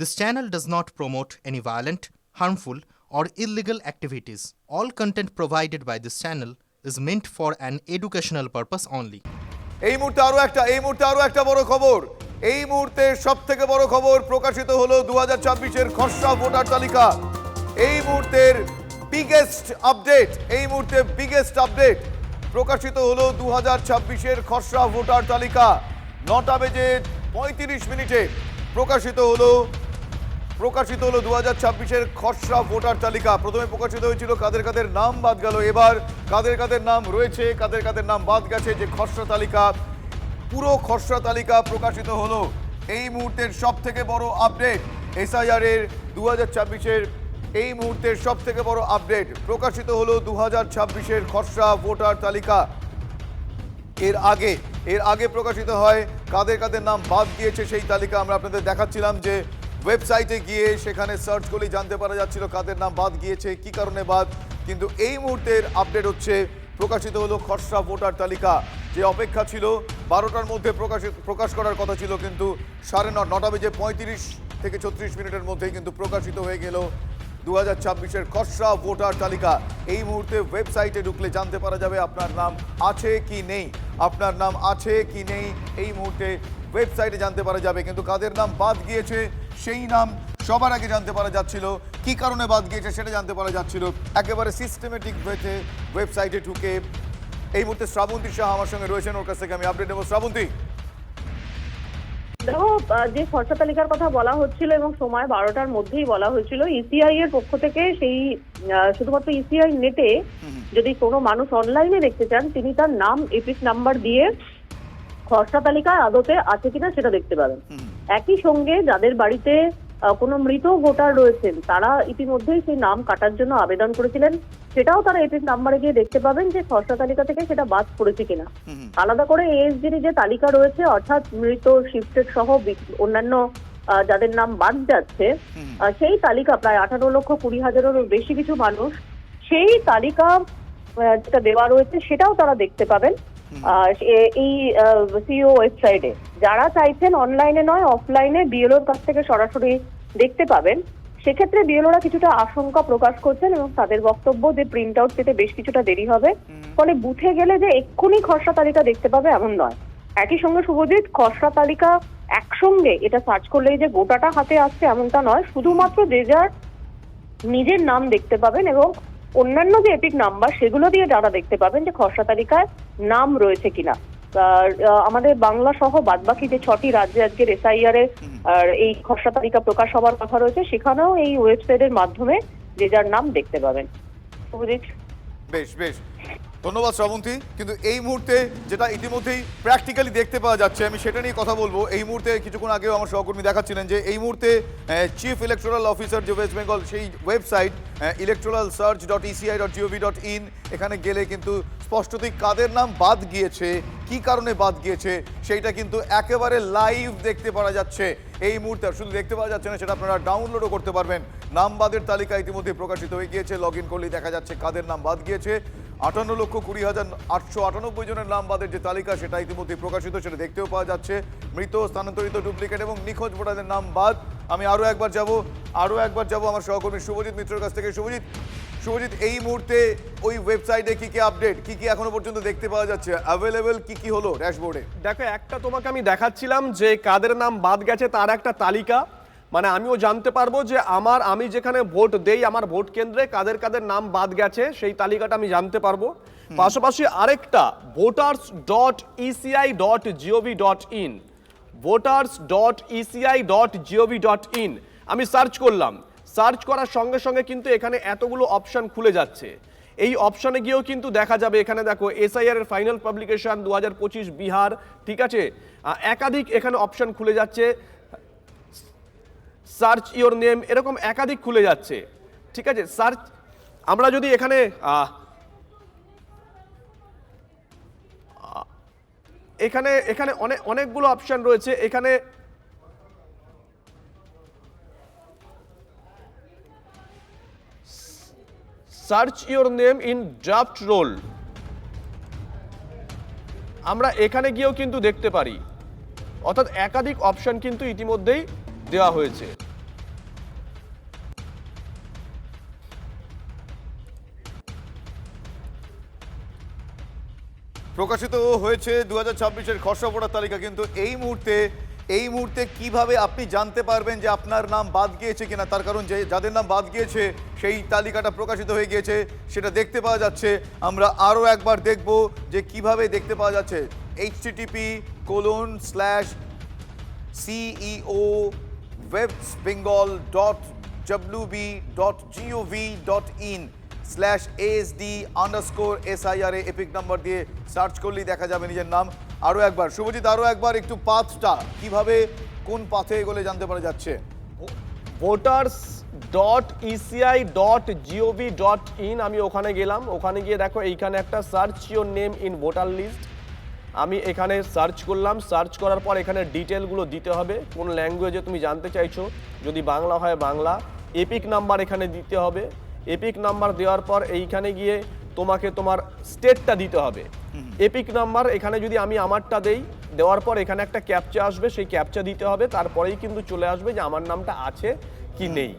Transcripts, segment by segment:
This channel does not promote any violent, harmful, or illegal activities. All content provided by this channel is meant for an educational purpose only. এই মুহূর্তে আরও একটা এই মুহূর্তে আরও একটা বড় খবর এই মুহূর্তে সব থেকে বড় খবর প্রকাশিত হলো দু হাজার ছাব্বিশের খসড়া ভোটার তালিকা এই মুহূর্তের বিগেস্ট আপডেট এই মুহূর্তে বিগেস্ট আপডেট প্রকাশিত হলো দু হাজার ছাব্বিশের খসড়া ভোটার তালিকা নটা বেজে পঁয়ত্রিশ মিনিটে প্রকাশিত হলো প্রকাশিত হলো দু হাজার ছাব্বিশের খসড়া ভোটার তালিকা। প্রথমে প্রকাশিত হয়েছিল কাদের কাদের নাম বাদ গেল। এবার কাদের কাদের নাম রয়েছে, কাদের কাদের নাম বাদ গেছে, যে খসড়া তালিকা, পুরো খসড়া তালিকা প্রকাশিত হলো। এই মুহূর্তের সব থেকে বড় আপডেট এসআইআর এর দু হাজার ছাব্বিশের এই মুহূর্তের সব থেকে বড় আপডেট প্রকাশিত হলো দু হাজার ছাব্বিশের খসড়া ভোটার তালিকা। এর আগে এর আগে প্রকাশিত হয় কাদের কাদের নাম বাদ দিয়েছে সেই তালিকা আমরা আপনাদের দেখাচ্ছিলাম যে ওয়েবসাইটে গিয়ে সেখানে সার্চ করলেই জানতে পারা যাচ্ছিল কাদের নাম বাদ গিয়েছে, কি কারণে বাদ, কিন্তু এই মুহূর্তের আপডেট হচ্ছে, প্রকাশিত হলো খসড়া ভোটার তালিকা। যে অপেক্ষা ছিল, বারোটার মধ্যে প্রকাশিত প্রকাশ করার কথা ছিল, কিন্তু সাড়ে ন, নটা বেজে পঁয়ত্রিশ থেকে ছত্রিশ মিনিটের মধ্যেই কিন্তু প্রকাশিত হয়ে গেল দু হাজার ছাব্বিশের খসড়া ভোটার তালিকা। এই মুহূর্তে ওয়েবসাইটে ঢুকলে জানতে পারা যাবে আপনার নাম আছে কি নেই। আপনার নাম আছে কি নেই, এই মুহূর্তে ওয়েবসাইটে জানতে পারা যাবে, কিন্তু কাদের নাম বাদ গিয়েছে সেই নাম সবার আগে জানতে পারা যাচ্ছিল। কি কারণে বাদ গিয়েছে সেটা জানতে পারা যাচ্ছিল। একেবারে সিস্টেমেটিক ওয়েতে ওয়েবসাইটে ঢুকে। এই মুহূর্তে শ্রাবন্তী শাহ আমার সঙ্গে রয়েছেন ওর কাছ থেকে আমি আপডেট নেব। শ্রাবন্তী। দেখো যে খরচা তালিকার কথা বলা হচ্ছিল এবং সময় বারোটার মধ্যেই বলা হয়েছিল ইসিআই এর পক্ষ থেকে সেই শুধুমাত্র ইসিআই নেটে যদি কোনো মানুষ অনলাইনে দেখতে চান তিনি তার নাম এপিক নাম্বার দিয়ে খরচা তালিকায় আদতে আছে কিনা সেটা দেখতে পাবেন। একই সঙ্গে যাদের বাড়িতে কোনো মৃত ভোটার রয়েছেন তারা ইতিমধ্যেই সেই নাম কাটার জন্য আবেদন করেছিলেন। সেটাও তারা এপিক নাম্বারে গিয়ে দেখতে পাবেন যে খরচা তালিকা থেকে সেটা বাদ পড়েছে কিনা। আলাদা করে এএসডির যে তালিকা রয়েছে অর্থাৎ মৃত শিফটেড সহ অন্যান্য যাদের নাম বাদ যাচ্ছে সেই তালিকা প্রায় আঠারো লক্ষ কুড়ি হাজারেরও বেশি কিছু মানুষ সেই তালিকা যেটা দেওয়া রয়েছে সেটাও তারা দেখতে পাবেন। এই সিও ওয়েবসাইটে যারা চাইছেন অনলাইনে নয় অফলাইনে বিএলওর কাছ থেকে সরাসরি দেখতে পাবেন। সেক্ষেত্রে বিএলওরা কিছুটা আশঙ্কা প্রকাশ করছেন এবং তাদের বক্তব্য যে প্রিন্ট আউট পেতে বেশ কিছুটা দেরি হবে। ফলে বুথে গেলে যে এক্ষুনি খসড়া তালিকা দেখতে পাবে এমন নয়। একই সঙ্গে শুভজিৎ খসড়া তালিকা একসঙ্গে এটা সার্চ করলেই যে গোটাটা হাতে আসছে এমনটা নয়। শুধুমাত্র যে যার নিজের নাম দেখতে পাবেন এবং অন্যান্য যে এপিক নাম্বার সেগুলো দিয়ে যারা দেখতে পাবেন যে খসড়া তালিকায় নাম রয়েছে কিনা। আমাদের বাংলা সহ বাদবাকি যে ছটি রাজ্যে আজকের এসআইআর এর এই খসড়া তালিকা প্রকাশ হওয়ার কথা রয়েছে সেখানেও এই ওয়েবসাইটের মাধ্যমে যে যার নাম দেখতে পাবেন। বেশ বেশ। ধন্যবাদ শ্রাবন্তী। কিন্তু এই মুহূর্তে যেটা ইতিমধ্যেই প্র্যাকটিক্যালি দেখতে পাওয়া যাচ্ছে, আমি সেটা নিয়ে কথা বলব। এই মুহূর্তে কিছুক্ষণ আগেও আমার সহকর্মী দেখাচ্ছিলেন যে এই মুহূর্তে চিফ ইলেকট্রাল অফিসার যে ওয়েস্ট বেঙ্গল সেই website electoral search dot ECI dot GOV dot in এখানে গেলে কিন্তু স্পষ্টতই কাদের নাম বাদ গিয়েছে, কি কারণে বাদ গিয়েছে, সেইটা কিন্তু একেবারে লাইভ দেখতে পাওয়া যাচ্ছে এই মুহূর্তে। শুধু দেখতে পাওয়া যাচ্ছে না, সেটা আপনারা ডাউনলোডও করতে পারবেন। নাম বাদের তালিকা ইতিমধ্যে প্রকাশিত হয়ে গিয়েছে লগ ইন করলেই দেখা যাচ্ছে কাদের নাম বাদ গিয়েছে। আটান্ন লক্ষ কুড়ি হাজার আটশো আটানব্বই জনের নাম বাদের যে তালিকা, সেটা ইতিমধ্যে প্রকাশিত, সেটা দেখতেও পাওয়া যাচ্ছে। মৃত, স্থানান্তরিত, ডুপ্লিকেট এবং নিখোঁজ ভোটারদের নাম বাদ। আমি আরও একবার যাব, আরও একবার যাব আমার সহকর্মী শুভজিৎ মিত্রের কাছ থেকে। শুভজিৎ শুভজিৎ, এই মুহূর্তে ওই ওয়েবসাইটে কি কি আপডেট কি কি এখনও পর্যন্ত দেখতে পাওয়া যাচ্ছে? অ্যাভেলেবেল কি কি হলো ড্যাশবোর্ডে দেখো, একটা তোমাকে আমি দেখাচ্ছিলাম যে কাদের নাম বাদ গেছে তার একটা তালিকা। মানে আমিও জানতে পারব যে আমার আমি যেখানে ভোট দেই আমার ভোট কেন্দ্রে কাদের কাদের নাম বাদ গেছে সেই তালিকাটা আমি জানতে পারব। পাশাপাশি আরেকটা voters dot ECI dot GOV dot in voters dot ECI dot GOV dot in আমি সার্চ করলাম। সার্চ করার সঙ্গে সঙ্গে কিন্তু এখানে এতগুলো অপশান খুলে যাচ্ছে। এই অপশানে গিয়েও কিন্তু দেখা যাবে এখানে দেখো এসআইআর এর ফাইনাল পাবলিকেশন দু হাজার পঁচিশ বিহার ঠিক আছে? একাধিক এখানে অপশন খুলে যাচ্ছে। সার্চ ইওর নেম এরকম একাধিক খুলে যাচ্ছে। ঠিক আছে? সার্চ আমরা যদি এখানে এখানে এখানে অনেক অনেকগুলো অপশন রয়েছে। এখানে search your name in draft roll আমরা এখানে গিয়েও কিন্তু দেখতে পারি। অর্থাৎ একাধিক অপশন কিন্তু ইতিমধ্যেই দেওয়া হয়েছে। প্রকাশিত হয়েছে দু হাজার ছাব্বিশের খসড়া তালিকা, কিন্তু এই মুহূর্তে এই মুহূর্তে কীভাবে আপনি জানতে পারবেন যে আপনার নাম বাদ গিয়েছে কিনা? তার কারণ যে যাদের নাম বাদ গিয়েছে, সেই তালিকাটা প্রকাশিত হয়ে গিয়েছে, সেটা দেখতে পাওয়া যাচ্ছে। আমরা আরও একবার দেখব যে কীভাবে দেখতে পাওয়া যাচ্ছে। HTTP colon slash CEO ওয়েবস Bengal dot WB dot GOV dot in slash SD underscore SIR EPIC number দিয়ে সার্চ করলেই দেখা যাবে নিজের নাম। আরও একবার, শুভজিৎ আরও একবার একটু পাথটা কীভাবে কোন পাথে এগোলে জানতে পারা যাচ্ছে? Voters dot ECI dot GOV dot in আমি ওখানে গেলাম। ওখানে গিয়ে দেখো এইখানে একটা search your name in voter list আমি এখানে সার্চ করলাম সার্চ করার পর এখানে ডিটেলগুলো দিতে হবে কোন ল্যাঙ্গুয়েজে তুমি জানতে চাইছো। যদি বাংলা হয় বাংলা এপিক নাম্বার এখানে দিতে হবে। এপিক নাম্বার দেওয়ার পর এইখানে গিয়ে তোমাকে তোমার স্টেটটা দিতে হবে। এপিক নাম্বার এখানে যদি আমি আমারটা দেই দেওয়ার পর এখানে একটা ক্যাপচা আসবে সেই ক্যাপচা দিতে হবে। তারপরেই কিন্তু চলে আসবে যে আমার নামটা আছে কি নেই।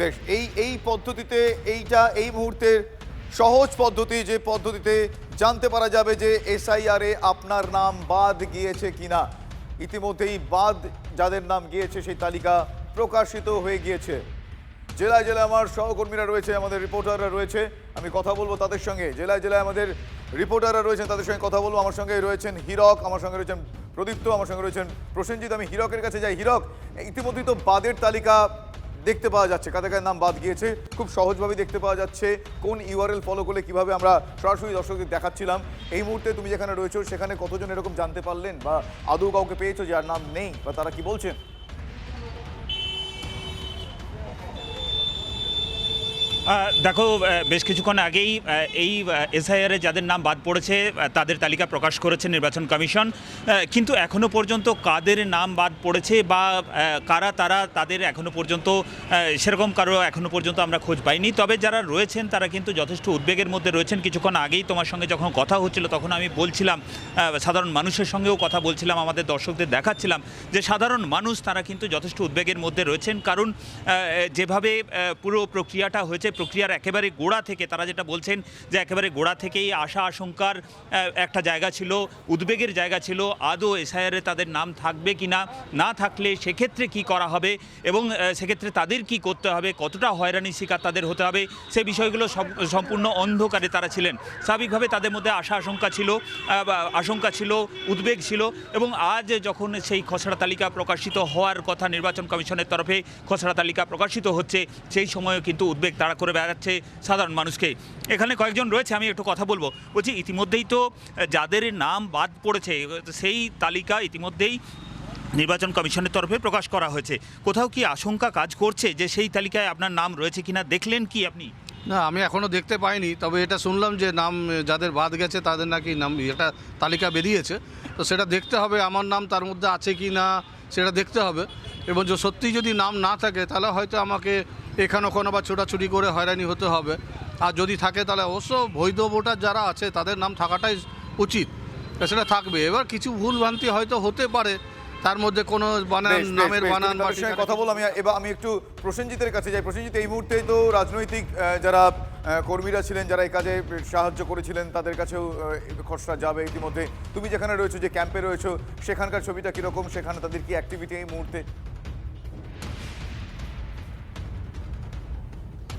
বেশ, এই এই পদ্ধতিতে এইটা, এই মুহূর্তের সহজ পদ্ধতি যে পদ্ধতিতে জানতে পারা যাবে যে এসআইআরে আপনার নাম বাদ গিয়েছে কিনা। ইতিমধ্যেই বাদ যাদের নাম গিয়েছে সেই তালিকা প্রকাশিত হয়ে গিয়েছে। জেলায় জেলায় আমার সহকর্মীরা রয়েছে, আমাদের রিপোর্টাররা রয়েছে, আমি কথা বলব তাদের সঙ্গে। জেলায় জেলায় আমাদের রিপোর্টাররা রয়েছেন, তাদের সঙ্গে কথা বলব। আমার সঙ্গে রয়েছেন হীরক, আমার সঙ্গে রয়েছেন প্রদীপ্ত, আমার সঙ্গে রয়েছেন প্রসেনজিৎ। আমি হীরকের কাছে যাই। হীরক, ইতিমধ্যেই তো বাদের তালিকা দেখতে পাওয়া যাচ্ছে। কাদের কাদের নাম বাদ গিয়েছে। খুব সহজভাবে দেখতে পাওয়া যাচ্ছে কোন ইউআরএল ফলো করলে কীভাবে আমরা সরাসরি দর্শকদের দেখাচ্ছিলাম। এই মুহূর্তে তুমি যেখানে রয়েছো, সেখানে কতজন এরকম জানতে পারলেন বা আদৌ কাউকে পেয়েছ যার নাম নেই বা তারা কি বলছেন? দেখো বেশ কিছুক্ষণ আগেই এই এসআইআরে যাদের নাম বাদ পড়েছে তাদের তালিকা প্রকাশ করেছে নির্বাচন কমিশন। কিন্তু এখনও পর্যন্ত কাদের নাম বাদ পড়েছে বা কারা তারা তাদের এখনও পর্যন্ত সেরকম কারও এখনও পর্যন্ত আমরা খোঁজ পাইনি। তবে যারা রয়েছেন, তারা কিন্তু যথেষ্ট উদ্বেগের মধ্যে রয়েছেন। কিছুক্ষণ আগেই তোমার সঙ্গে যখন কথা হচ্ছিল, তখন আমি বলছিলাম সাধারণ মানুষের সঙ্গেও কথা বলছিলাম, আমাদের দর্শকদের দেখাচ্ছিলাম যে সাধারণ মানুষ তারা কিন্তু যথেষ্ট উদ্বেগের মধ্যে রয়েছেন। কারণ যেভাবে পুরো প্রক্রিয়াটা হয়েছে প্রক্রিয়ার একেবারে গোড়া থেকে, তারা যেটা বলছেন যে একেবারে গোড়া থেকেই আশা আশঙ্কার একটা জায়গা ছিল, উদ্বেগের জায়গা ছিল, আদৌ এসআইআরে তাদের নাম থাকবে কি না না থাকলে সেক্ষেত্রে কি করা হবে এবং সেক্ষেত্রে তাদের কি করতে হবে, কতটা হয়রানি শিকার তাদের হতে হবে, সে বিষয়গুলো সম্পূর্ণ অন্ধকারে তারা ছিলেন। স্বাভাবিকভাবে তাদের মধ্যে আশা আশঙ্কা ছিল আশঙ্কা ছিল, উদ্বেগ ছিল এবং আজ যখন সেই খসড়া তালিকা প্রকাশিত হওয়ার কথা নির্বাচন কমিশনের তরফে খসড়া তালিকা প্রকাশিত হচ্ছে, সেই সময়ও কিন্তু উদ্বেগ তাড়া করে বেড়াচ্ছে সাধারণ মানুষকে। এখানে কয়েকজন রয়েছে, আমি একটু কথা বলব। বলছি, ইতিমধ্যেই তো যাদের নাম বাদ পড়েছে, সেই তালিকা ইতিমধ্যেই নির্বাচন কমিশনের তরফে প্রকাশ করা হয়েছে। কোথাও কি আশঙ্কা কাজ করছে যে সেই তালিকায় আপনার নাম রয়েছে কিনা? দেখলেন কি আপনি? না, আমি এখনও দেখতে পাইনি, তবে এটা শুনলাম যে নাম যাদের বাদ গেছে, তাদের নাকি নাম একটা তালিকা বেরিয়েছে। তো সেটা দেখতে হবে, আমার নাম তার মধ্যে আছে কি না সেটা দেখতে হবে। এবং যে সত্যি যদি নাম না থাকে, তাহলে হয়তো আমাকে এখানে ওখানে বা ছোটাছুটি করে হয়রানি হতে হবে। আর যদি থাকে তাহলে অবশ্য বৈধ ভোটার যারা আছে তাদের নাম থাকাটাই উচিত। সেটা থাকবে। এবার কিছু ভুল ভ্রান্তি হয়তো হতে পারে। তার মধ্যে কোনো বানান নামের। বানান বা কথা বললাম। আমি এবার আমি একটু প্রসেনজিতের কাছে যাই। প্রসেনজিৎ এই মুহূর্তে তো রাজনৈতিক যারা কর্মীরা ছিলেন যারা এই কাজে সাহায্য করেছিলেন তাদের কাছেও খসড়া যাবে ইতিমধ্যে। তুমি যেখানে রয়েছো যে ক্যাম্পে রয়েছো সেখানকার ছবিটা কীরকম? সেখানে তাদের কি অ্যাক্টিভিটি এই মুহূর্তে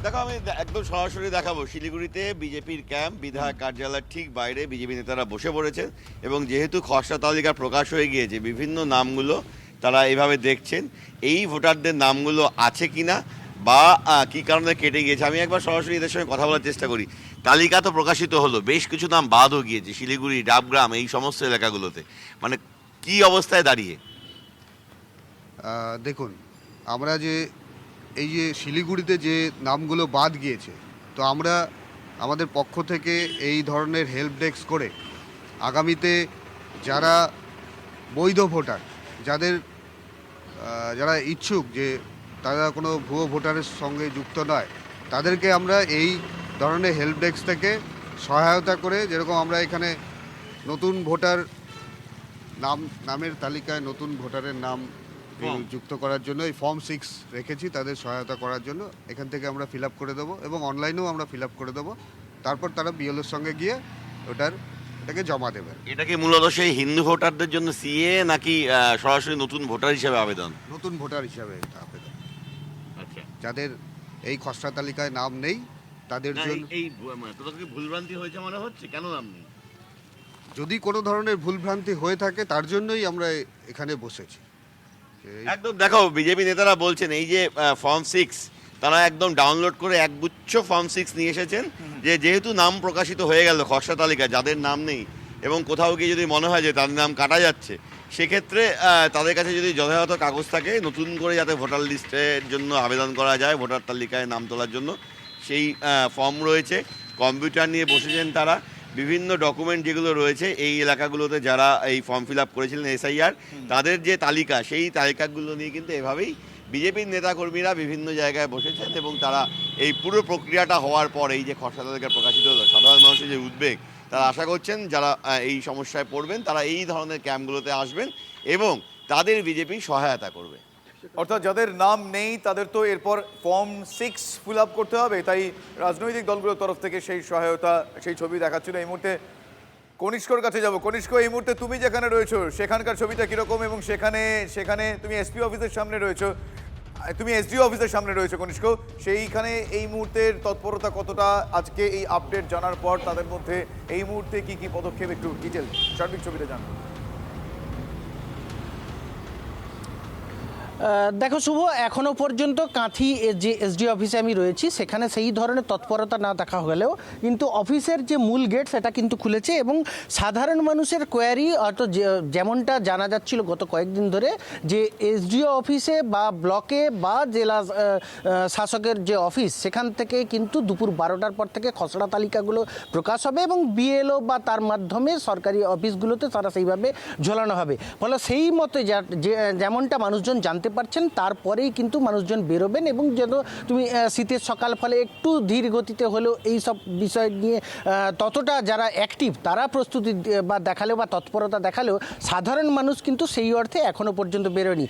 দেখো আমি একদম সরাসরি দেখাবো। শিলিগুড়িতে বিজেপির ক্যাম্প বিধায়ক কার্যালয়ের ঠিক বাইরে বিজেপি নেতারা বসে পড়েছেন এবং যেহেতু খসড়া তালিকা প্রকাশ হয়ে গিয়েছে বিভিন্ন নামগুলো তারা এইভাবে দেখছেন। এই ভোটারদের নামগুলো আছে কি না বা কি কারণে কেটে গিয়েছে আমি একবার সরাসরি এদের সঙ্গে কথা বলার চেষ্টা করি। তালিকা তো প্রকাশিত হলো বেশ কিছু নাম বাদও গিয়েছে শিলিগুড়ি ডাবগ্রাম এই সমস্ত এলাকাগুলোতে। মানে কি অবস্থায় দাঁড়িয়ে? দেখুন আমরা যে এই যে শিলিগুড়িতে যে নামগুলো বাদ গিয়েছে, তো আমরা আমাদের পক্ষ থেকে এই ধরনের হেল্প ডেস্ক করে আগামীতে যারা বৈধ ভোটার, যাদের যারা ইচ্ছুক যে তারা কোনো ভুয়ো ভোটারের সঙ্গে যুক্ত নয়, তাদেরকে আমরা এই ধরনের হেল্প ডেস্ক থেকে সহায়তা করে যেরকম আমরা এখানে নতুন ভোটার নাম, নামের তালিকায় নতুন ভোটারের নাম যুক্ত করার জন্য এই ফর্ম সিক্স রেখেছি তাদের সহায়তা করার জন্য। এখান থেকে আমরা ফিল আপ করে দেবো এবং অনলাইনেও আমরা ফিল আপ করে দেবো। তারপর তারা বিএলওর সঙ্গে গিয়ে ওটার এটাকে জমা দেবেন। এটা কি মূলত সেই হিন্দু ভোটারদের জন্য সিএ নাকি সরাসরি নতুন ভোটার হিসেবে আবেদন? নতুন ভোটার হিসাবে আবেদন। আচ্ছা। যাদের এই খসড়া তালিকায় নাম নেই তাদের জন্য এই- মানে ভুলভ্রান্তি হয়েছে মনে হচ্ছে? কেন নাম নেই? যদি কোনো ধরনের ভুলভ্রান্তি হয়ে থাকে তার জন্যই আমরা এখানে বসেছি। একদম দেখো বিজেপি নেতারা বলছেন এই যে ফর্ম সিক্স তারা একদম ডাউনলোড করে একগুচ্ছ ফর্ম সিক্স নিয়ে এসেছেন যে যেহেতু নাম প্রকাশিত হয়ে গেল খসড়া তালিকায় যাদের নাম নেই এবং কোথাও গিয়ে যদি মনে হয় যে তাদের নাম কাটা যাচ্ছে সেক্ষেত্রে তাদের কাছে যদি যথাযথ কাগজ থাকে নতুন করে যাতে ভোটার লিস্টের জন্য আবেদন করা যায় ভোটার তালিকায় নাম তোলার জন্য সেই ফর্ম রয়েছে। কম্পিউটার নিয়ে বসেছেন তারা। বিভিন্ন ডকুমেন্ট যেগুলো রয়েছে এই এলাকাগুলোতে যারা এই ফর্ম ফিল আপ করেছিলেন এসআইআর তাদের যে তালিকা সেই তালিকাগুলো নিয়ে কিন্তু এভাবেই বিজেপির নেতাকর্মীরা বিভিন্ন জায়গায় বসেছেন এবং তারা এই পুরো প্রক্রিয়াটা হওয়ার পর এই যে খসড়া তালিকা প্রকাশিত হলো সাধারণ মানুষের যে উদ্বেগ তারা আশা করছেন যারা এই সমস্যায় পড়বেন তারা এই ধরনের ক্যাম্পগুলোতে আসবেন এবং তাদের বিজেপি সহায়তা করবে। অর্থাৎ যাদের নাম নেই, তাদের তো এরপর ফর্ম সিক্স ফিল আপ করতে হবে। তাই রাজনৈতিক দলগুলোর তরফ থেকে সেই সহায়তা, সেই ছবি দেখাচ্ছিল। এই মুহূর্তে কনিষ্কর কাছে যাব। কনিষ্ক, এই মুহূর্তে তুমি যেখানে রয়েছো, সেখানকার ছবিটা কীরকম এবং সেখানে সেখানে তুমি এসপি অফিসের সামনে রয়েছো? তুমি এসডিও অফিসের সামনে রয়েছো, কনিষ্ক। সেইখানে এই মুহূর্তের তৎপরতা কতটা? আজকে এই আপডেট জানার পর তাদের মধ্যে এই মুহূর্তে কি কি পদক্ষেপ একটু ডিটেল সার্বিক ছবিটা জানো দেখো শুভ এখনও পর্যন্ত কাঁথি যে এসডি অফিসে আমি রয়েছি, সেখানে সেই ধরনের তৎপরতা না দেখা গেলেও কিন্তু অফিসের যে মূল গেট সেটা কিন্তু খুলেছে এবং সাধারণ মানুষের কোয়ারি যে- যেমনটা জানা যাচ্ছিল গত কয়েকদিন ধরে যে এসডিও অফিসে বা ব্লকে বা জেলা শাসকের যে অফিস সেখান থেকে কিন্তু দুপুর বারোটার পর থেকে খসড়া তালিকাগুলো প্রকাশ হবে এবং বিএলও বা তার মাধ্যমে সরকারি অফিসগুলোতে তারা সেইভাবে ঝোলানো হবে। ফলে সেই মতে যেমনটা মানুষজন জানতে পারছেন, তারপরেই কিন্তু মানুষজন বেরোবেন এবং যেন তুমি শীতের সকাল ফলে একটু ধীর গতিতে হলেও এই সব বিষয় নিয়ে ততটা যারা অ্যাক্টিভ তারা প্রস্তুতি বা দেখালেও বা তৎপরতা দেখালেও সাধারণ মানুষ কিন্তু সেই অর্থে এখনও পর্যন্ত বেরোয়নি।